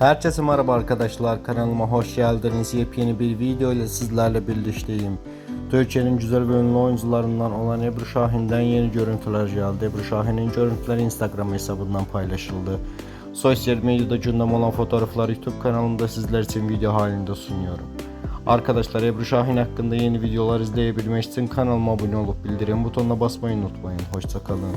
Herkese merhaba arkadaşlar kanalıma hoş geldiniz. Yepyeni bir video ile sizlerle birlikteyim. Türkiye'nin güzel ve ünlü oyuncularından olan Ebru Şahin'den yeni görüntüler geldi. Ebru Şahin'in görüntüleri Instagram hesabından paylaşıldı. Sosyal medyada gündem olan fotoğrafları YouTube kanalımda sizler için video halinde sunuyorum. Arkadaşlar Ebru Şahin hakkında yeni videolar izleyebilmek için kanalıma abone olup bildirim butonuna basmayı unutmayın. Hoşçakalın.